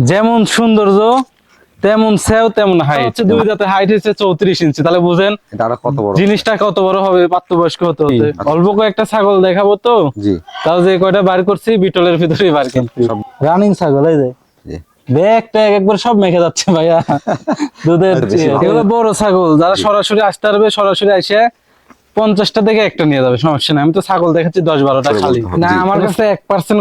যেমন সৌন্দর্য তেমন সেও তেমন হাইট হচ্ছে দুই দাঁতে হাইট হচ্ছে চৌত্রিশ ইঞ্চি। তাহলে বুঝেন কত বড়? জিনিসটা কত বড় হবে প্রাপ্তবয়স্ক হতে হতে। অল্প কয়েকটা ছাগল দেখাবো তো। জি। তাও যে কয়টা বার করছি বিটলের ভিতরে বার করছি। সব- রানিং ছাগল এই যে। একবার সব মেখে যাচ্ছে ভাইয়া। দুধের। এগুলো বড় ছাগল। যারা সরাসরি আসতে পারবে সরাসরি আসে পঞ্চাশটা থেকে একটা নিয়ে যাবে সমস্যা নাই। আমি তো ছাগল দেখাচ্ছি দশ বারোটা খালি। না আমার কাছে এক পার্সেন্ট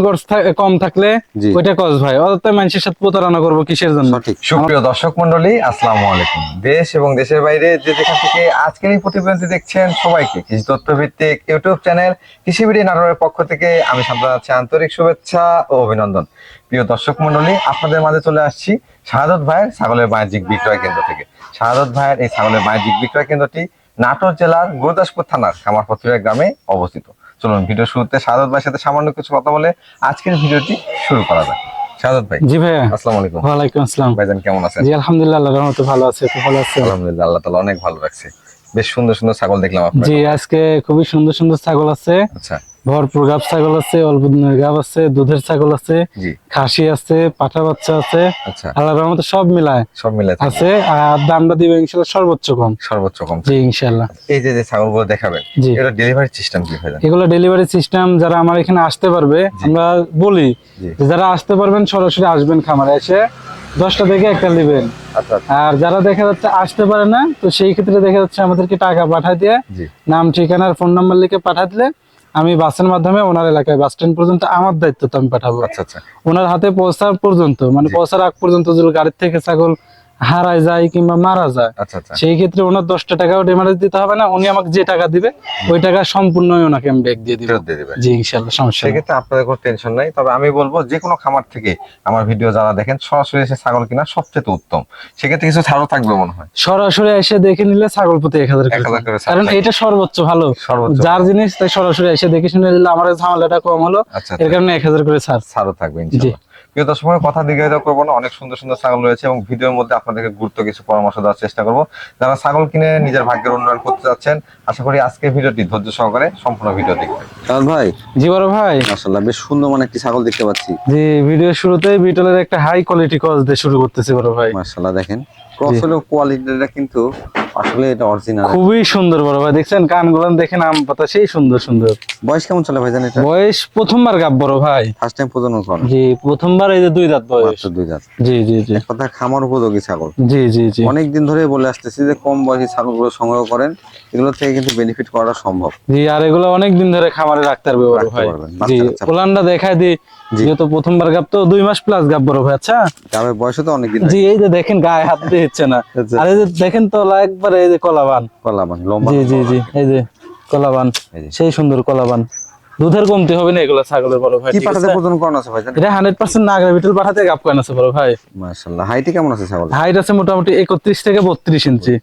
কম থাকলে। ওইটা কস ভাই অত মানুষের সাথে প্রতারণা করব কিসের জন্য? সুপ্রিয় দর্শক মন্ডলী আসসালামু আলাইকুম। দেশ এবং দেশের বাইরে যে যেখান থেকে আজকের এই প্রতিবেদনটি দেখছেন সবাইকে কৃষি তথ্য ভিত্তিক ইউটিউব চ্যানেল কৃষি বিডি নাটোরের পক্ষ থেকে আমি সান্ত্বনা জানাচ্ছি আন্তরিক শুভেচ্ছা ও অভিনন্দন। প্রিয় দর্শক মন্ডলী আপনাদের মাঝে চলে আসছি শাহাদত ভাইয়ের ছাগলের বাণিজ্যিক বিক্রয় কেন্দ্র থেকে। শাহাদত ভাইয়ের এই ছাগলের বাণিজ্যিক বিক্রয় কেন্দ্রটি নাটোর জেলার গুরুদাসপুর থানার কামারপত্রিয়া গ্রামে অবস্থিত। চলুন ভিডিও শুরুতে সাদত ভাইয়ের সাথে সামান্য কিছু কথা বলে আজকের ভিডিওটি শুরু করা যায় সাদত ভাই জি ভাই আসসালামু আলাইকুম। আসসালাম। ভাইজান কেমন আছেন? জি আলহামদুলিল্লাহ রহমতে ভালো আছে তো ভালো আছে আলহামদুলিল্লাহ আল্লাহ অনেক ভালো রাখছে। বেশ সুন্দর সুন্দর ছাগল দেখলাম আপনার জি আজকে খুবই সুন্দর সুন্দর ছাগল আছে। আচ্ছা। ভরপুর গাব ছাগল আছে অল্প দিনের গাব আছে দুধের ছাগল আছে খাসি আছে পাঠা বাচ্চা আছে আচ্ছা। আল্লাহ রহমতে সব মিলায় সব মিলে আছে আর দামটা দিবে ইনশাল্লাহ সর্বোচ্চ কম। সর্বোচ্চ কম। জি ইনশাল্লাহ। এই যে যে ছাগলগুলো দেখাবেন জি। এটা ডেলিভারি সিস্টেম কি ভাইজান? এগুলো ডেলিভারি সিস্টেম যারা আমার এখানে আসতে পারবে আমরা বলি যে যারা আসতে পারবেন সরাসরি আসবেন খামারে এসে দশটা থেকে একটা নেবেন। আচ্ছা আচ্ছা। আর যারা দেখা যাচ্ছে আসতে পারে না তো সেই ক্ষেত্রে দেখা যাচ্ছে আমাদেরকে টাকা পাঠায় দিয়ে নাম ঠিকানার ফোন নাম্বার লিখে পাঠা দিলে আমি বাসের মাধ্যমে ওনার এলাকায় বাস স্ট্যান্ড পর্যন্ত আমার দায়িত্ব তো আমি পাঠাবো। আচ্ছা আচ্ছা। ওনার হাতে পৌঁছার পর্যন্ত মানে পৌঁছার আগ পর্যন্ত যদি গাড়ির থেকে ছাগল হারায় যায় কিংবা মারা যায় আচ্ছা আচ্ছা। সেই ক্ষেত্রে ওনার দশটা টাকা ডেমারেজ দিতে হবে না উনি আমাকে যে টাকা দিবে ওই টাকা সম্পূর্ণ ওনাকে আমি ব্যাগ দিয়ে দিব। জি ইনশাল্লাহ সমস্যা সেক্ষেত্রে আপনাদের কোনো টেনশন নাই তবে আমি বলব যে কোনো খামার থেকে আমার ভিডিও যারা দেখেন সরাসরি এসে ছাগল কিনা সবচেয়ে উত্তম। সেক্ষেত্রে কিছু ছাড়ও থাকবে মনে হয়। সরাসরি এসে দেখে নিলে ছাগল প্রতি এক হাজার কারণ এটা সর্বোচ্চ ভালো। যার জিনিস তাই সরাসরি এসে দেখে শুনে নিলে আমার ঝামেলাটা কম হলো। আচ্ছা এর কারণে এক হাজার করে ছাড়। ছাড়ও থাকবে ইনশাআল্লাহ। প্রিয় দর্শক কথা দিকে করব না অনেক সুন্দর সুন্দর ছাগল রয়েছে এবং ভিডিওর মধ্যে আপনাদেরকে গুরুত্ব কিছু পরামর্শ দেওয়ার চেষ্টা করব। যারা ছাগল কিনে নিজের ভাগ্যের উন্নয়ন করতে চাচ্ছেন আশা করি আজকে ভিডিওটি ধৈর্য সহকারে সম্পূর্ণ ভিডিও দেখবেন। তাহলে ভাই জি বড় ভাই। মাশাআল্লাহ বেশ সুন্দর মানে একটি ছাগল দেখতে পাচ্ছি। জি ভিডিও শুরুতেই বিটলের একটা হাই কোয়ালিটি কস দিয়ে শুরু করতেছি বড় ভাই। মাশাআল্লাহ দেখেন। ক্রস হলেও কোয়ালিটিটা কিন্তু আসলে এটা অরিজিনাল খুবই সুন্দর বড় ভাই। দেখছেন কানগুলো দেখেন আম পাতা সেই সুন্দর সুন্দর। বয়স কেমন চলে ভাই জানেন এটা? বয়স প্রথমবার গাব বড় ভাই। ফার্স্ট টাইম প্রজনন করেন? জি প্রথমবার এই যে দুই দাঁত বয়স। দুই দাঁত। জি জি জি। কথা খামার উপযোগী ছাগল। জি জি জি। অনেক দিন ধরে বলে আসতেছি যে কম বয়সী ছাগলগুলো সংগ্রহ করেন এগুলো থেকে কিন্তু বেনিফিট করা সম্ভব। জি আর এগুলো অনেক দিন ধরে খামারে রাখতে পারবে বড় ভাই। জি দেখাই দি যেহেতু প্রথমবার গাব তো দুই মাস প্লাস গাব বড় ভাই আচ্ছা? গ্রামের বয়সে তো অনেক দিন জি এই যে দেখেন গায়ে হাত দিয়ে হচ্ছে না। আর এই যে দেখেন তলা একবার এই যে কলাবান। কলাবান লম্বা জি জি জি এই যে কলাবান সেই সুন্দর কলাবান। দুধের কমতি হবে না এগুলো ছাগলের বড় ভাই কি পাঠাতে আছে? প্রজনন করানো আছে ভাই? এটা হান্ড্রেড পার্সেন্ট নাগরা বিটল পাঠাতে গাপ কয়েন আছে বড় ভাই। মাশাআল্লাহ। হাইটে কেমন আছে ছাগল হাইট আছে মোটামুটি একত্রিশ থেকে বত্রিশ ইঞ্চি।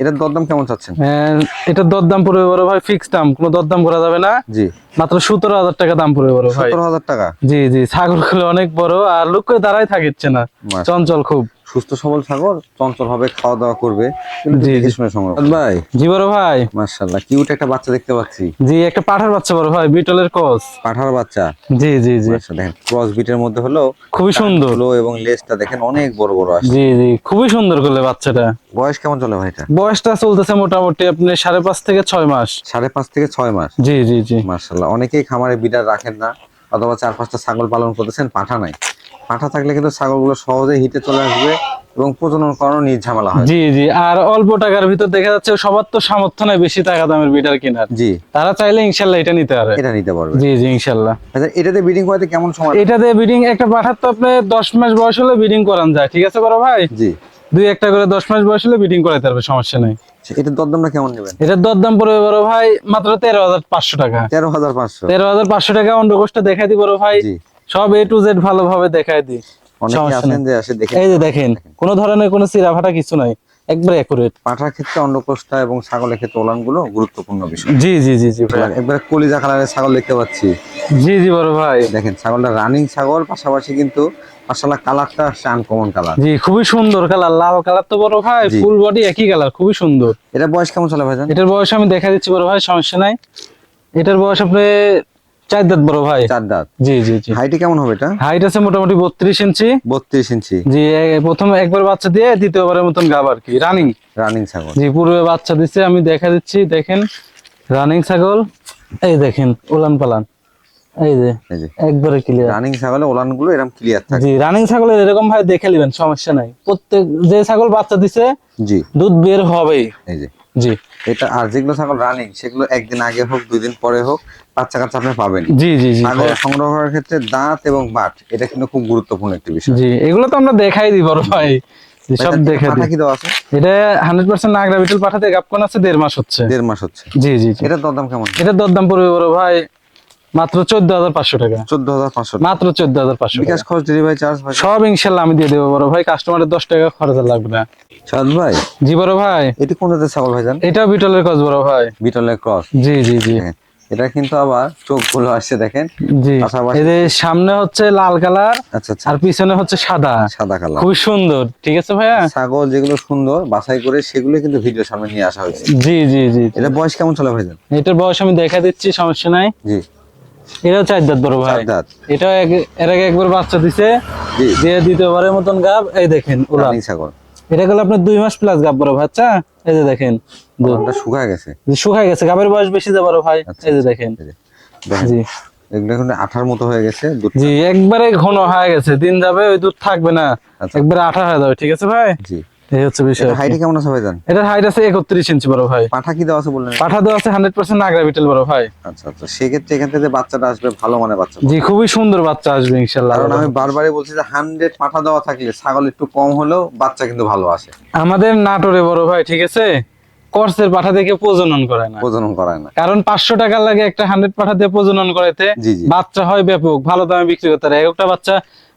এটার দরদাম কেমন চাচ্ছেন? আহ, এটার দরদাম পড়বে বড় ভাই ফিক্স দাম। কোনো দরদাম করা যাবে না। জি। মাত্র সতেরো হাজার টাকা দাম পড়বে বড় ভাই। সতেরো হাজার টাকা? জি জি ছাগলগুলো অনেক বড় আর লোক করে দাঁড়াই থাকিচ্ছে না। চঞ্চল খুব। সুস্থ সবল ছাগল চঞ্চল হবে খাওয়া দাওয়া করবে দেখে শুনে সংগ্রহ ভাই। জি বড় ভাই। মাশাআল্লাহ কিউট একটা বাচ্চা দেখতে পাচ্ছি। জি একটা পাঠার বাচ্চা বড় ভাই বিটলের কোচ পাঠার বাচ্চা? জি জি জি। দেখেন ক্রস বিটের মধ্যে হলো খুবই সুন্দর। হলো এবং লেজটা দেখেন অনেক বড় বড় আসছে জি জি খুবই সুন্দর করলে বাচ্চাটা। বয়স কেমন চলে ভাই এটা? বয়সটা চলতেছে মোটামুটি আপনি সাড়ে পাঁচ থেকে ছয় মাস। সাড়ে পাঁচ থেকে ছয় মাস? জি জি জি। মার্শাল্লাহ অনেকেই খামারে বিডার রাখেন না অথবা চার পাঁচটা ছাগল পালন করতেছেন পাঠা নাই। পাঠা থাকলে কিন্তু ছাগলগুলো সহজে হিটে চলে আসবে এবং প্রজনন করানো নিজ ঝামেলা হয়। জি জি। আর অল্প টাকার ভিতর দেখা যাচ্ছে সবার তো সামর্থ্য নাই বেশি টাকা দামের বিটার কেনার। জি। তারা চাইলে ইনশাল্লাহ এটা নিতে পারে এটা নিতে পারবে। জি জি ইনশাল্লাহ। আচ্ছা এটাতে ব্রিডিং করাতে কেমন সময় এটাতে বিডিং একটা পাঠার তো আপনি দশ মাস বয়স হলে ব্রিডিং করান যায়। ঠিক আছে বড় ভাই? জি। দুই একটা করে দশ মাস বয়স হলে ব্রিডিং করাইতে পারবে সমস্যা নেই। আচ্ছা, এটার দরদামটা কেমন নেবেন? এটার দরদাম পড়বে বড় ভাই মাত্র তেরো হাজার পাঁচশো টাকা। তেরো হাজার পাঁচশো। তেরো হাজার পাঁচশো টাকা অন্ডকোষটা দেখাই দি বড় ভাই। জি। সব এ টু জেড ভালোভাবে দেখাই দি অনেকে সমস্যা আছেন নেই। যে এই যে দেখেন কোন ধরনের কোনো চিরা ফাটা কিছু নাই একবার একুরেট পাঠার ক্ষেত্রে অন্নকোষ্ঠা এবং ছাগলের ক্ষেত্রে ওলানগুলো গুরুত্বপূর্ণ বিষয়। জি জি জি জি ভাই। একবারে কলিজা কালারের ছাগল দেখতে পাচ্ছি। জি জি বড় ভাই। দেখেন ছাগলটা রানিং ছাগল পাশাপাশি কিন্তু মাসাল্লাহ কালারটা আসছে আনকমন কালার। জি খুবই সুন্দর কালার লাল কালার তো বড় ভাই ফুল বডি একই কালার খুবই সুন্দর। এটা বয়স কেমন চলে ভাইজান? এটার বয়স আমি দেখা দিচ্ছি বড় ভাই সমস্যা নাই। এটার বয়স আপনি চার দাঁত বড় ভাই। চার দাঁত। জি জি জি। হাইটে কেমন হবে এটা? হাইট আছে মোটামুটি বত্রিশ ইঞ্চি। বত্রিশ ইঞ্চি। জি প্রথম একবার বাচ্চা দিয়ে দ্বিতীয়বারের মতন গাব আর কি। রানিং রানিং ছাগল। জি পূর্বে বাচ্চা দিচ্ছে আমি দেখা দিচ্ছি দেখেন। রানিং ছাগল। এই দেখেন উলান পালান। এই যে এই যে। একবারে ক্লিয়ার রানিং ছাগলে ওলানগুলো এরকম ক্লিয়ার থাকে। জি রানিং ছাগলের এরকম ভাবে দেখে নেবেন সমস্যা নাই। প্রত্যেক যে ছাগল বাচ্চা দিছে জি। দুধ বের হবেই। এই যে। জি। এটা আর যেগুলো ছাগল রানিং সেগুলো একদিন আগে হোক দুই দিন পরে হোক বাচ্চা কাচ্চা আপনি পাবেন জি জি জি। ছাগল সংগ্রহ করার ক্ষেত্রে দাঁত এবং বাট এটা কিন্তু খুব গুরুত্বপূর্ণ একটি বিষয়। জি এগুলো তো আমরা দেখাই দিই বড় ভাই। সব দেখে দিই। কি আছে? এটা হান্ড্রেড পার্সেন্ট নাগরা বিটল পাঠাতে গাপকন আছে দেড় মাস হচ্ছে। দেড় মাস হচ্ছে। জি জি জি। এটার দরদাম কেমন? এটার দরদাম পড়বে বড় ভাই মাত্র চোদ্দ হাজার পাঁচশো টাকা। চোদ্দ হাজার পাঁচশো মাত্র চোদ্দ হাজার পাঁচশো বিকাশ খরচ ডেলিভারি চার্জ ভাই? সব ইনশাল্লাহ আমি দিয়ে দেবো বড় ভাই কাস্টমারের দশ টাকা খরচ লাগবে না। সাদ ভাই? জি বড় ভাই। এটি কোন জাতের ছাগল ভাই জান? এটাও বিটলের কাজ বড় ভাই। বিটলের ক্রস জি জি জি। এটা কিন্তু আবার চোখগুলো আসছে দেখেন। জি সামনে হচ্ছে লাল কালার আচ্ছা আচ্ছা। আর পিছনে হচ্ছে সাদা। সাদা কালার। খুবই সুন্দর ঠিক আছে ভাইয়া? ছাগল যেগুলো সুন্দর বাছাই করে সেগুলো কিন্তু ভিডিও সামনে নিয়ে আসা হয়েছে। জি জি জি। এটা বয়স কেমন চলে ভাই এটার বয়স আমি দেখা দিচ্ছি সমস্যা নাই। জি। এটাও চার দাঁত বড় ভাই। দাঁত। এটা এর আগে একবার বাচ্চা দিছে জি। দিয়ে দ্বিতীয়বারের মতন গাব এই দেখেন উলান। ছাগল। এটা গেল আপনার দুই মাস প্লাস গাব বড় বাচ্চা এই যে দেখেন শুকায় গেছে। শুকায় গেছে গাবের বয়স বেশি যা বড় ভাই আচ্ছা, এই যে দেখেন। জি। এগুলো এখন আঠার মতো হয়ে গেছে জি একবারে ঘন হয়ে গেছে দিন যাবে ওই দুধ থাকবে না আচ্ছা। একবারে আঠা হয়ে যাবে ঠিক আছে ভাই? জি। এই হচ্ছে বিষয় এটা কেমন আছে ভাই জান এটার হাইট আছে একত্রিশ ইঞ্চি বড় ভাই। পাঠা কি দেওয়া আছে বললেন? পাঠা দেওয়া আছে হান্ড্রেড পার্সেন্ট নাগরা বিটেল বড় ভাই। আচ্ছা আচ্ছা সেক্ষেত্রে এখান থেকে যে বাচ্চাটা আসবে ভালো মানে বাচ্চা জি খুবই সুন্দর বাচ্চা আসবে কারণ আমি বারবারই বলছি যে হান্ড্রেড পাঠা দেওয়া থাকলে ছাগল একটু কম হলেও বাচ্চা কিন্তু ভালো আসে। আমাদের নাটোরে বড় ভাই ঠিক আছে? কর্সের পাঠা থেকে প্রজনন করে না। প্রজনন করায় না। কারণ পাঁচশো টাকা লাগে একটা হান্ড্রেড পাঠা দিয়ে প্রজনন করাইতে বাচ্চা হয় ব্যাপক ভালো দামে বিক্রি করতে একটা বাচ্চা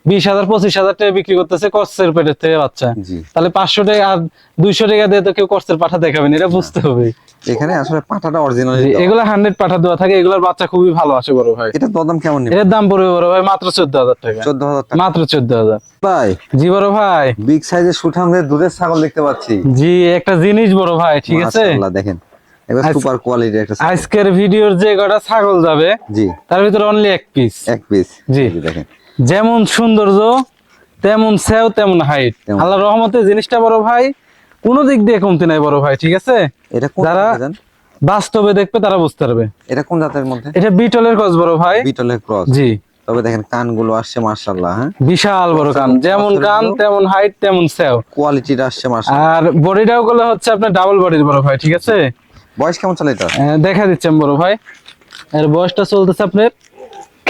বিশ হাজার পঁচিশ হাজার টাকা বিক্রি করতেছে কর্সের পেটের থেকে বাচ্চা। তাহলে পাঁচশো টাকা আর দুইশো টাকা দিয়ে তো কেউ কর্সের পাঠা দেখাবেন এটা বুঝতে হবে। এখানে আসলে পাঠাটা অরিজিনাল এগুলো হান্ড্রেড পাঠা দেওয়া থাকে এগুলোর বাচ্চা খুবই ভালো আসে বড় ভাই। এটা দরদাম কেমন এর দাম পড়বে বড় ভাই মাত্র চোদ্দ হাজার টাকা। চোদ্দ হাজার মাত্র চোদ্দ হাজার। ভাই। জি বড় ভাই। বিগ সাইজের সুঠামদের দুধের ছাগল দেখতে পাচ্ছি। জি একটা জিনিস বড় ভাই ঠিক আছে? দেখেন। সুপার কোয়ালিটির একটা। আজকের ভিডিওর যে কটা ছাগল যাবে জি। তার ভিতরে অনলি এক পিস এক পিস জি। দেখেন। যেমন সৌন্দর্য তেমন সেও তেমন হাইট। আল্লাহ রহমতে জিনিসটা বড় ভাই কোনো দিক দিয়ে কমতি নাই বড় ভাই ঠিক আছে? এটা যারা- বাস্তবে দেখবে তারা বুঝতে পারবে। এটা কোন জাতের মধ্যে? এটা বিটলের গজ বড় ভাই। বিটলের ক্রস। জি। তবে দেখেন কানগুলো আসছে মার্শাল্লাহ হ্যাঁ? বিশাল বড় কান। যেমন কান তেমন হাইট তেমন সেও। কোয়ালিটিটা আসছে মার্শাল্লাহ আর বডিটাও গুলো হচ্ছে আপনার ডাবল বডির বড় ভাই ঠিক আছে? বয়স কেমন চলে এটা? দেখা দিচ্ছেন বড় ভাই। এর বয়সটা চলতেছে আপনার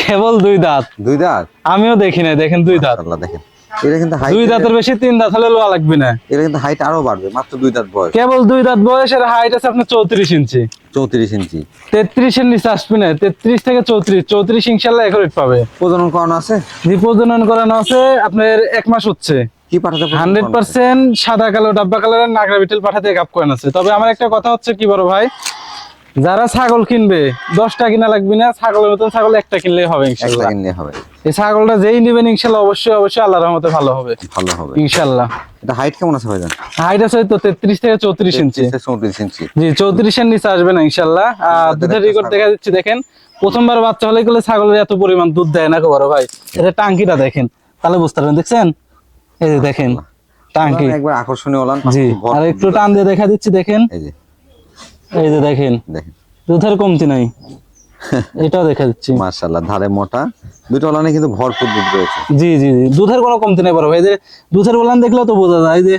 কেবল দুই দাঁত। দুই দাঁত? আমিও দেখি নাই দেখেন দুই দাঁত। মাশাআল্লাহ দেখেন। এটা কিন্তু হাইট দুই দাঁতের বেশি তিন দাঁত হলে লোয়া লাগবে না। এটা কিন্তু হাইট আরও বাড়বে মাত্র দুই দাঁত বয়স। কেবল দুই দাঁত বয়সের হাইট আছে আপনার চৌত্রিশ ইঞ্চি। চৌত্রিশ ইঞ্চি। তেত্রিশের নিচে আসবে না তেত্রিশ থেকে চৌত্রিশ চৌত্রিশ ইনশাল্লাহ একরেট পাবে। প্রজনন করানো আছে? যে প্রজনন করানো আছে আপনার এক মাস হচ্ছে। কি পাঠাতে প্রজনন হান্ড্রেড করানো আছে? পার্সেন্ট সাদা কালো ডাব্বা কালারের নাগরা বিটেল পাঠাতে কাপ কয়েন আছে। তবে আমার একটা কথা হচ্ছে কি বড় ভাই? যারা ছাগল কিনবে দশটা কিনা লাগবে না ছাগলের মতন ছাগল একটা কিনলেই হবে ইনশাল্লাহ। কিনলে হবে। এই ছাগলটা যেই নেবেন ইনশাল্লাহ অবশ্যই অবশ্যই আল্লাহর রহমতে ভালো হবে। ভালো হবে। ইনশাল্লাহ। এটা হাইট কেমন আছে ভাইজান? হাইট আছে তো তেত্রিশ থেকে চৌত্রিশ ইঞ্চি। চৌত্রিশ ইঞ্চি। জি চৌত্রিশের নিচে আসবে না ইনশাল্লাহ। আর দুধের দুধের রেকর্ড দেখা যাচ্ছে দেখেন প্রথমবার বাচ্চা হলে গেলে ছাগলের এত পরিমাণ দুধ দেয় না বড় ভাই। এটা টাঙ্কিটা দেখেন তাহলে বুঝতে পারবেন দেখছেন? এই যে দেখেন টাঙ্কি। একবার আকর্ষণীয় ওলান জি আর একটু টান দিয়ে দেখা দিচ্ছি দেখেন। এই যে। এই যে দেখেন দেখেন। দুধের কমতি নাই। এটাও দেখা মার্শাল্লাহ ধারে মোটা। দুটো ওলানে কিন্তু ভরপুর দুধ রয়েছে। জি জি জি। দুধের কোনো কমতি নাই বড় ভাই। যে দুধের দেখলেও তো বোঝা যায় যে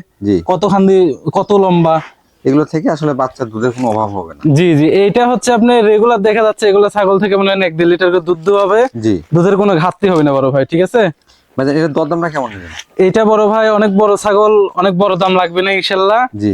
কত খান্দি কত লম্বা। এগুলো থেকে আসলে বাচ্চার দুধের কোনো অভাব হবে না। জি জি। এইটা হচ্ছে আপনি রেগুলার দেখা যাচ্ছে এগুলো ছাগল থেকে মনে হয় এক দেড় লিটার করে দুধ দেওয়া হবে। জি। দুধের কোনো ঘাটতি হবে না বড় ভাই ঠিক আছে? ভাইজান এটা দরদামটা কেমন এইটা বড় ভাই অনেক বড় ছাগল অনেক বড় দাম লাগবে না ইনশাল্লাহ জি।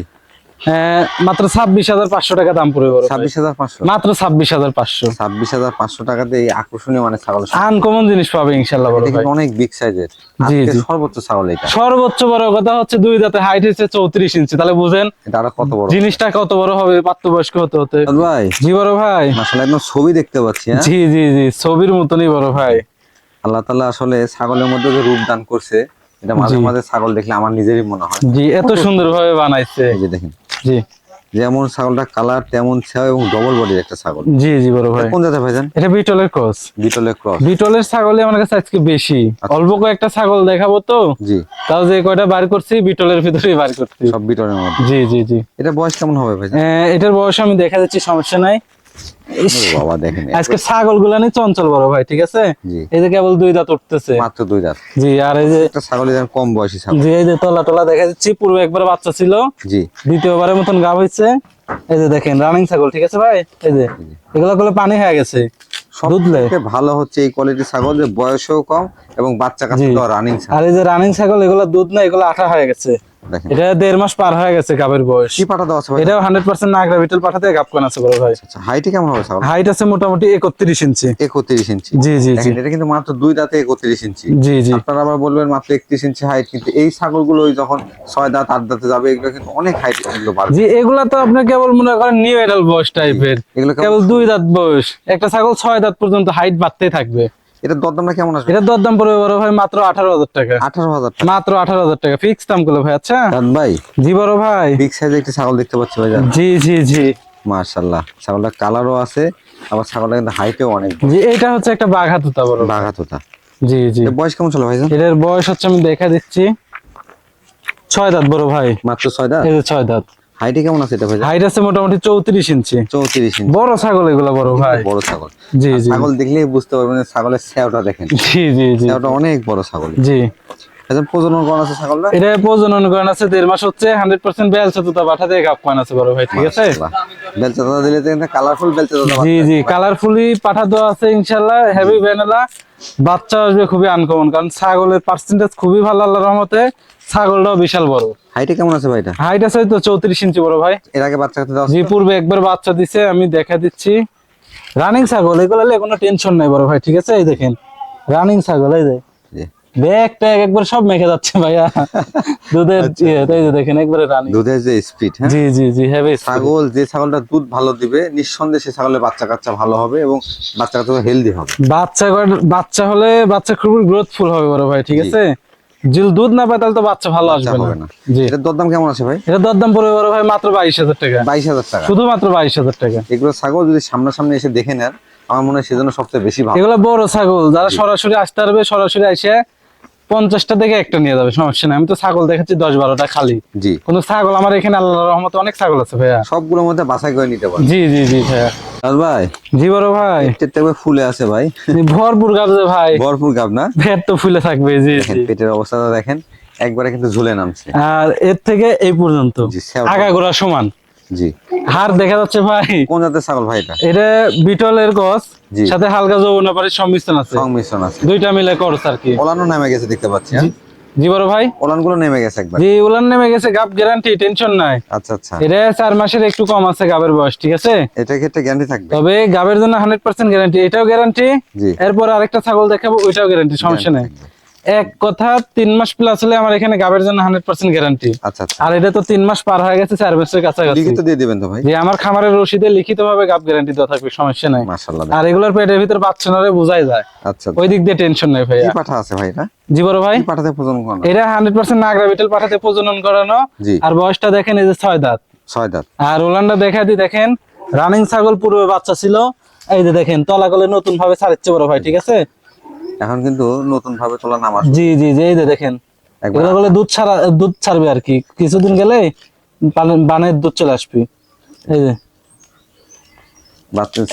মাত্র ছাব্বিশ হাজার পাঁচশো টাকা দাম পড়বে ছাব্বিশ হাজার পাঁচশো? মাত্র ছাব্বিশ হাজার পাঁচশো। ছাব্বিশ হাজার পাঁচশো টাকাতে এই আকর্ষণীয় মানে ছাগল আনকমন জিনিস পাবে ইনশাল্লাহ ভাই। অনেক বিগ সাইজের জি, জি। সর্বোচ্চ ছাগল এটা। সর্বোচ্চ বড় কথা হচ্ছে দুই দাঁতে হাইট হচ্ছে চৌত্রিশ ইঞ্চি। তাহলে বুঝেন এটা কত বড়? জিনিসটা কত বড় হবে প্রাপ্তবয়স্ক হতে হতে। ভাই। জি বড় ভাই। মাসাল্লাহ একদম ছবি দেখতে পাচ্ছি হ্যাঁ? জি জি জি ছবির মতনই বড় ভাই। আল্লাহ তাআলা আসলে ছাগলের মধ্যে যে রূপ দান করছে এটা মাঝে মাঝে ছাগল দেখলে আমার নিজেরই মনে হয়। জি এত সুন্দর ভাবে বানাইছে। এই যে দেখেন। জি। যেমন ছাগলটা কালার তেমন ছাও এবং ডবল বডির একটা ছাগল। জি জি বড় ভাই। কোন জাতের ভাইজান? এটা বিটলের ক্রস। বিটলের ক্রস। বিটলের ছাগলই আমার কাছে আজকে বেশি। অল্প কয়েকটা ছাগল দেখাবো তো। জি। তাও যে কয়টা বার করছি বিটলের ভিতরেই বার করছি। সব বিটলের মধ্যে। জি জি জি। এটা বয়স কেমন হবে ভাইজান? এটার বয়স আমি দেখা যাচ্ছে সমস্যা নাই। বাবা দেখেন আজকে ছাগলগুলা নিয়ে চঞ্চল বড় ভাই ঠিক আছে? এই যে কেবল দুই দাঁত উঠতেছে। মাত্র দুই দাঁত। জি আর এই যে একটা কম বয়সী ছাগল। জি এই যে তলা টলা দেখা যাচ্ছে পূর্বে একবার বাচ্চা ছিল। জি। দ্বিতীয়বারের মতন গা হয়েছে এই যে দেখেন রানিং ছাগল ঠিক আছে ভাই? এই যে এগুলো করলে পানি হয়ে গেছে। সবথেকে ভালো হচ্ছে এই কোয়ালিটি ছাগল যে বয়সও কম এবং বাচ্চা। তো রানিং আর এই যে রানিং ছাগল এগুলো দুধ না এগুলো আঠা হয়ে গেছে। এটা দেড় মাস পার হয়ে গেছে গাবের বয়স। কি পাঠা দেওয়া আছে ভাই? এটাও হান্ড্রেড পার্সেন্ট নাগরা বিটল পাঠাতে গাপ কোন আছে বড় ভাই। আচ্ছা হাইটে কেমন হবে হাইট আছে মোটামুটি একত্রিশ ইঞ্চি। একত্রিশ ইঞ্চি। জি জি জি। এটা কিন্তু মাত্র দুই দাঁতে একত্রিশ ইঞ্চি। জি জি। আপনারা আবার বলবেন মাত্র একত্রিশ ইঞ্চি হাইট কিন্তু এই ছাগলগুলো যখন ছয় দাঁত আট দাঁতে যাবে এগুলো কিন্তু অনেক হাইট এগুলো জি এগুলা তো আপনি কেবল মনে করেন নিউ এডাল বয়স টাইপের এগুলো কেবল দুই দাঁত বয়স। একটা ছাগল ছয় দাঁত পর্যন্ত হাইট বাড়তেই থাকবে। এটা দরদামটা কেমন আসবে? এটার দরদাম পড়বে বড় ভাই মাত্র আঠারো হাজার টাকা। আঠারো হাজার টাকা। মাত্র আঠারো হাজার টাকা। ফিক্স দাম করল ভাই আচ্ছা? চাঁদ ভাই? জি বড় ভাই। বিগ সাইজের একটি ছাগল দেখতে পাচ্ছি ভাই জি জি জি। মার্শাল্লাহ ছাগলটা কালারও আছে আবার ছাগলটা কিন্তু হাইটেও অনেক জি এটা হচ্ছে একটা বাঘা তুতা বড় ভাই। বাঘাত জি জি। বয়স কেমন চলো ভাইজান এটার বয়স হচ্ছে আমি দেখা দিচ্ছি। ছয় দাঁত বড় ভাই। মাত্র ছয় দাঁত? ছয় দাঁত। হাইটে কেমন আছে এটা ভাইজান হাইট আছে মোটামুটি চৌত্রিশ ইঞ্চি। চৌত্রিশ ইঞ্চি। বড় ছাগল এগুলো বড় ভাই। বড় ছাগল। জি জি। ছাগল দেখলেই বুঝতে পারবেন ছাগলের স্যাওটা দেখেন। জি জি জি স্যাওটা অনেক বড় ছাগল। জি। এখন প্রজনন করা আছে ছাগলটা? এটা প্রজনন করেন আছে দেড় মাস হচ্ছে হান্ড্রেড পার্সেন্ট বেল তুতা পাঠা দিয়ে গাপ কয়েন আছে বড় ভাই ঠিক আছে? বেলচা দাদা দিলে তো কালারফুল জি জি কালারফুলি পাঠা দেওয়া আছে ইনশাল্লাহ হেভি ভ্যানিলা বাচ্চা আসবে খুবই আনকমন কারণ ছাগলের পার্সেন্টেজ খুবই ভালো আল্লাহর রহমতে। ছাগলটাও বিশাল বড়। হাইটে কেমন আছে ভাইটা হাইট আছে তো চৌত্রিশ ইঞ্চি বড় ভাই। এর আগে বাচ্চা জি পূর্বে একবার বাচ্চা দিছে আমি দেখা দিচ্ছি। রানিং ছাগল এগুলো কোনো টেনশন নাই বড় ভাই ঠিক আছে? এই দেখেন রানিং ছাগল এই যে। ব্যাগ ট্যাগ একবার সব মেখে যাচ্ছে ভাইয়া। দুধের ইয়ে, যে দেখেন একবারে রানিং দুধের যে স্পিড হ্যাঁ? জি জি জি হেভি ছাগল যে ছাগলটা দুধ ভালো দিবে নিঃসন্দেহে সে ছাগলের বাচ্চা কাচ্চা ভালো হবে এবং বাচ্চা কাচ্চা হেলদি হবে। বাচ্চা বাচ্চা হলে বাচ্চা খুবই গ্রোথফুল হবে বড় ভাই ঠিক আছে? যদি দুধ না পায় তাহলে তো বাচ্চা ভালো আসবে না। জি। এটার দরদাম কেমন আছে ভাই? এর দরদাম পড়বে বড় ভাই মাত্র বাইশ হাজার টাকা। বাইশ হাজার টাকা। শুধুমাত্র বাইশ হাজার টাকা। এগুলো ছাগল যদি সামনাসামনি এসে দেখে নেন আমার মনে হয় সেজন্য সবচেয়ে বেশি ভালো। এগুলো বড় ছাগল যারা সরাসরি আসতে পারবে সরাসরি এসে পঞ্চাশটা থেকে একটা নিয়ে যাবে সমস্যা নেই। আমি তো ছাগল দেখাচ্ছি দশ বারোটা খালি। জি। কোনো ছাগল আমার এখানে আল্লাহ রহমতে অনেক ছাগল আছে ভাইয়া। সবগুলোর মধ্যে বাছাই করে নিতে পারেন জি জি জি ভাইয়া। চাঁদ ভাই? জি বড় ভাই। ফুলে আছে ভাই। ভরপুর ভাই। ভরপুর গাব না? পেট তো ফুলে থাকবে জি পেটের অবস্থাটা দেখেন একবারে কিন্তু ঝুলে নামছে। আর এর থেকে এই পর্যন্ত। আগাগোড়া সমান। জি। হার দেখা যাচ্ছে ভাই। কোন জাতের ছাগল ভাই এটা? এটা বিটলের গছ সাথে হালকা যৌবনাপাড়ির সংমিশ্রণ আছে। সংমিশ্রণ আছে। দুইটা মিলে করস আর কি। ওলানো নেমে গেছে দেখতে পাচ্ছি হ্যাঁ? জি। বড় ভাই। ওলানগুলো নেমে গেছে একবার। জি উলান নেমে গেছে গাব গ্যারান্টি টেনশন নাই। আচ্ছা আচ্ছা। এটা চার মাসের একটু কম আছে গাবের বয়স ঠিক আছে? এটার ক্ষেত্রে গ্যারান্টি থাকবে? তবে গাবের জন্য হান্ড্রেড পার্সেন্ট গ্যারান্টি এটাও গ্যারান্টি জি। এরপর আরেকটা ছাগল দেখাবো ওইটাও গ্যারান্টি সমস্যা নেই। এক কথা তিন মাস প্লাস হলে আমার এখানে গাবের জন্য হান্ড্রেড পার্সেন্ট গ্যারান্টি আচ্ছা আচ্ছা। আর এটা তো তিন মাস পার হয়ে গেছে চার মাসের কাছাকাছি। লিখিত দিয়ে দিবেন তো ভাই। যে আমার খামারের রসিদে লিখিত ভাবে গাব গ্যারান্টি দেওয়া থাকবে সমস্যা নাই। আর এগুলোর পেটের ভিতর বাচ্চা নরে বোঝাই যায়। আচ্ছা ওই দিক দিয়ে টেনশন নেই কি ভাইয়া পাঠা আছে ভাই এটা? জি বড় ভাই। পাঠাতে প্রজন করানো? এটা হান্ড্রেড পার্সেন্ট নাগরা বিটেল পাঠাতে প্রজনন করানো। আর বয়সটা দেখেন এই যে ছয় দাঁত। ছয় দাঁত। আর ওলান্ডা দেখা দি দেখেন রানিং ছাগল পূর্বে বাচ্চা ছিল। এই যে দেখেন তলা গলে নতুন ভাবে ছাড়ছে বড় ভাই ঠিক আছে? এখন কিন্তু নতুন ভাবে তোলা নামাজ জি জি জি এই যে দেখেন। একবার এগুলো বলে দুধ ছাড়া দুধ ছাড়বে আর কি। কিছুদিন গেলে বানের দুধ চলে আসবে। এই যে।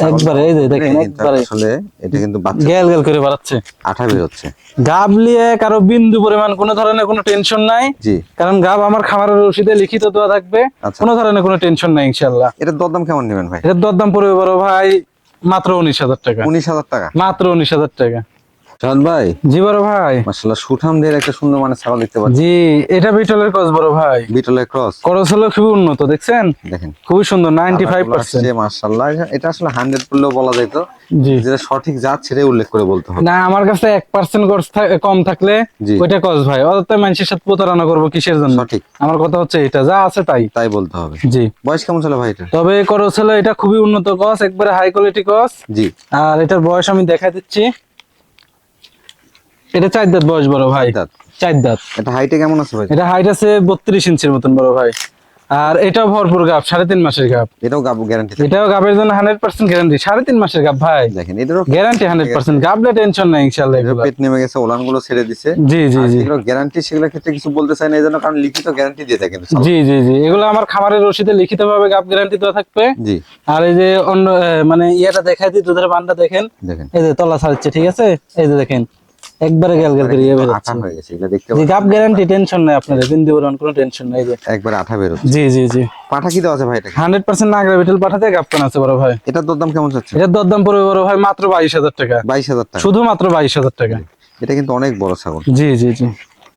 একবারে, এই যে দেখেন, একবারে। আসলে এটা কিন্তু বাচ্চা গেল গেল করে বাড়াচ্ছে। আঠা বের হচ্ছে। গাবলিয়ে কারও বিন্দু পরিমাণ কোনো ধরনের কোনো টেনশন নাই। জি। কারণ গাব আমার খামারের রসিদে লিখিত দেওয়া থাকবে। আচ্ছা। কোনো ধরনের কোনো টেনশন নাই ইনশাল্লাহ এটার দরদাম কেমন নেবেন ভাই? এটার দরদাম পড়বে বড় ভাই মাত্র উনিশ হাজার টাকা। উনিশ হাজার টাকা। মাত্র উনিশ হাজার টাকা। ভাই? জি বড় ভাই। মাসাল্লাহ সুঠামদের একটা সুন্দর মানে ছাগল দেখতে পাচ্ছি। জি এটা বিটলের বড় ভাই। বিটলের ক্রস হলো খুবই উন্নত দেখছেন? দেখেন। খুবই সুন্দর এটা আসলে বলা জি। যেটা সঠিক জাত সেটাই উল্লেখ করে বলতে হবে। না আমার কাছে এক পার্সেন্ট কম থাকলে। ওইটা কস ভাই। অত মানুষের সাথে প্রতারণা করব কিসের জন্য? সঠিক। আমার কথা হচ্ছে এটা যা আছে তাই। তাই বলতে হবে। জি। বয়স কেমন ছিল ভাই এটা তবে হলো এটা খুবই উন্নত কস একবারে হাই কোয়ালিটি কস জি। আর এটার বয়স আমি দেখা দিচ্ছি। এটা চার দাঁত বয়স বড় ভাই। চার দাঁত। এটা হাইটে কেমন আছে ভাই? এটা হাইট আছে বত্রিশ ইঞ্চির মতন বড় ভাই। আর এটাও ভরপুর গাপ সাড়ে তিন মাসের গাপ এটাও গাবু গ্যারান্টি এটাও গাবের জন্য হান্ড্রেড পার্সেন্ট গ্যারান্টি সাড়ে তিন মাসের গাপ ভাই। দেখেন এটারও গ্যারান্টি হান্ড্রেড পার্সেন্ট গাবলে টেনশন নাই ইনশাল্লাহ পেট নেমে গেছে ওলানগুলো ছেড়ে দিছে। জি জি জি। যেগুলো গ্যারান্টি সেগুলোর ক্ষেত্রে কিছু বলতে চাই না এই জন্য কারণ লিখিত গ্যারান্টি দিয়ে থাকে কিন্তু সালমান। জি জি জি। এগুলো আমার খামারের রসিদে লিখিত ভাবে গাপ গ্যারান্টি দেওয়া থাকবে। জি। আর এই যে অন্য মানে ইয়েটা দেখাই দিই দুধের বানটা দেখেন। দেখেন। এই যে তলা ছাড়ছে ঠিক আছে? এই যে দেখেন। একবারে গেল গেল করে ইয়ে আঠা হয়ে গেছে এটা দেখতে পাচ্ছেন। গাপ গ্যারান্টি টেনশন নাই আপনাদের দিন দিব কোনো টেনশন নাই যে একবার আঠা বের হচ্ছে জি জি জি। পাঠা কি দেওয়া আছে ভাই এটা হান্ড্রেড পার্সেন্ট নাগরা বিটল পাঠাতে গাপ কেন আছে বড় ভাই। এটার দরদাম কেমন যাচ্ছে এটার দরদাম পড়বে বড় ভাই মাত্র বাইশ হাজার টাকা। বাইশ হাজার টাকা। শুধুমাত্র বাইশ হাজার টাকা। এটা কিন্তু অনেক বড় ছাগল। জি জি জি।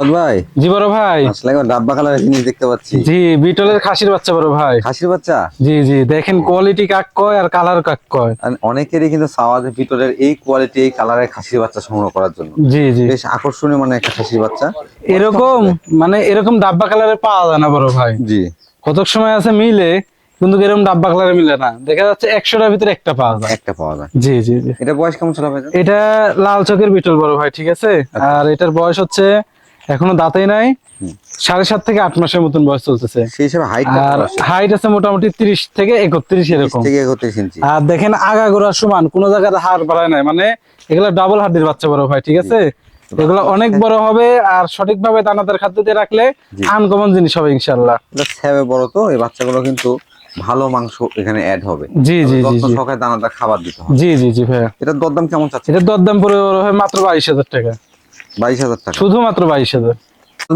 ভাই। জি বড় ভাই। আসলে ডাব্বা কালারের জিনিস দেখতে পাচ্ছি। জি বিটলের খাসির বাচ্চা বড় ভাই। খাসির বাচ্চা? জি জি দেখেন কোয়ালিটি কাক কয় আর কালার কাক কয়। অনেকেরই কিন্তু সাওয়াজের ভিতরের এই কোয়ালিটি এই কালারের খাসির বাচ্চা সংগ্রহ করার জন্য। জি জি। বেশ আকর্ষণীয় মানে একটা খাসির বাচ্চা। এরকম মানে এরকম ডাব্বা কালারে পাওয়া যায় না বড় ভাই। জি। কতক সময় আছে মিলে কিন্তু এরকম ডাব্বা কালারে মিলে না। দেখা যাচ্ছে একশোটার ভিতরে একটা পাওয়া যায়। একটা পাওয়া যায়। জি জি জি। এটা বয়স কেমন ছিল ভাই এটা লাল চকের বিটল বড় ভাই ঠিক আছে? আর এটার বয়স হচ্ছে এখনও দাঁতেই নাই। সাড়ে সাত থেকে আট মাসের মতন বয়স চলতেছে। সেই হিসেবে হাইট আর হাইট আছে মোটামুটি তিরিশ থেকে একত্রিশ এরকম। ইঞ্চি। আর দেখেন আগা গোড়া সমান কোন জায়গায় হাড় বাড়ায় নাই। মানে এগুলো ডাবল হাড্ডির বাচ্চা বড় ভাই ঠিক আছে? এগুলো অনেক বড় হবে আর সঠিকভাবে দানাদার খাদ্য দিয়ে রাখলে। আনকমন জিনিস হবে ইনশাল্লাহ এটা বড় তো এই বাচ্চাগুলো কিন্তু ভালো মাংস এখানে অ্যাড হবে। জি জি জি যত্ন দানাদার খাবার দিতে হবে। জি জি জি ভাইয়া। এটার দরদাম কেমন চাচ্ছে এটার দরদাম পড়ে বড় ভাই মাত্র বাইশ হাজার টাকা। বাইশ হাজার টাকা। শুধুমাত্র বাইশ হাজার।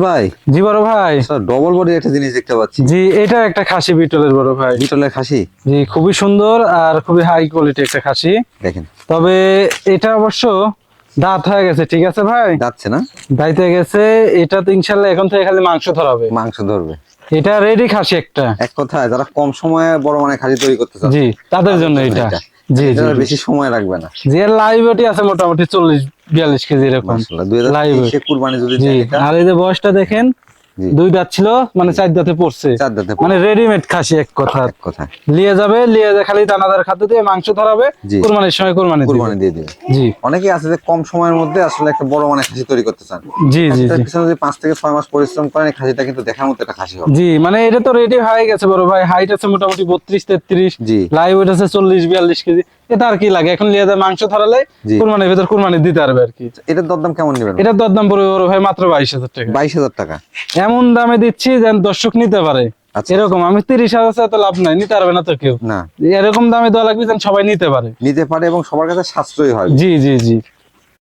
ভাই জি বড় ভাই। ডবল বডি একটা জিনিস দেখতে পাচ্ছি। জি এটা একটা খাসি বিটলের বড় ভাই। বিটলের খাসি? জি খুবই সুন্দর আর খুবই হাই কোয়ালিটি একটা খাসি। দেখেন। তবে এটা অবশ্য দাঁত হয়ে গেছে ঠিক আছে ভাই? যাচ্ছে না? দাইতে গেছে এটা তো ইনশাল্লাহ এখন থেকে খালি মাংস ধরাবে। মাংস ধরবে। এটা রেডি খাসি একটা। এক কথায় যারা কম সময়ে বড় মানে খাসি তৈরি করতে চান জি তাদের জন্য এটা। জি বেশি সময় লাগবে না। জি এর লাইভ আছে মোটামুটি চল্লিশ বিয়াল্লিশ কেজি এরকম। কুরবানি যদি আর এই যে বয়সটা দেখেন দুই দাঁত ছিল মানে চার দাঁতে পড়ছে। মানে রেডিমেড খাসি এক কথা। এক কথায় লিয়ে যাবে লিয়ে খালি দানাদার খাদ্য দিয়ে মাংস ধরাবে। কোরবানির সময় কোরবানি কুরবানি দিয়ে দিবে। জি। অনেকেই আছে যে কম সময়ের মধ্যে আসলে একটা বড় মানে খাসি তৈরি করতে চান। জি জি পিছনে যদি পাঁচ থেকে ছয় মাস পরিশ্রম করেন খাসিটা কিন্তু দেখার মতো একটা খাসি হবে। জি মানে এটা তো রেডি হয়ে গেছে বড় ভাই। হাইট আছে মোটামুটি বত্রিশ তেত্রিশ। জি। লাইভ ওয়েট আছে চল্লিশ বিয়াল্লিশ কেজি। এটা আর কি লাগে? এখন লিয়াদের মাংস ধরালে কুরবানির ভিতর কুরবানি দিতে পারবে আর কি। এটার দরদাম কেমন নেবেন? এটার দরদাম পড়বে বড় ভাই মাত্র বাইশ হাজার টাকা। বাইশ হাজার টাকা। এমন দামে দিচ্ছি যেন দর্শক নিতে পারে। আচ্ছা। এরকম আমি তিরিশ হাজার তো লাভ নাই নিতে পারবে না তো কেউ। না। এরকম দামে দেওয়া লাগবে যেন সবাই নিতে পারে। নিতে পারে এবং সবার কাছে সাশ্রয় হয়। জি জি জি।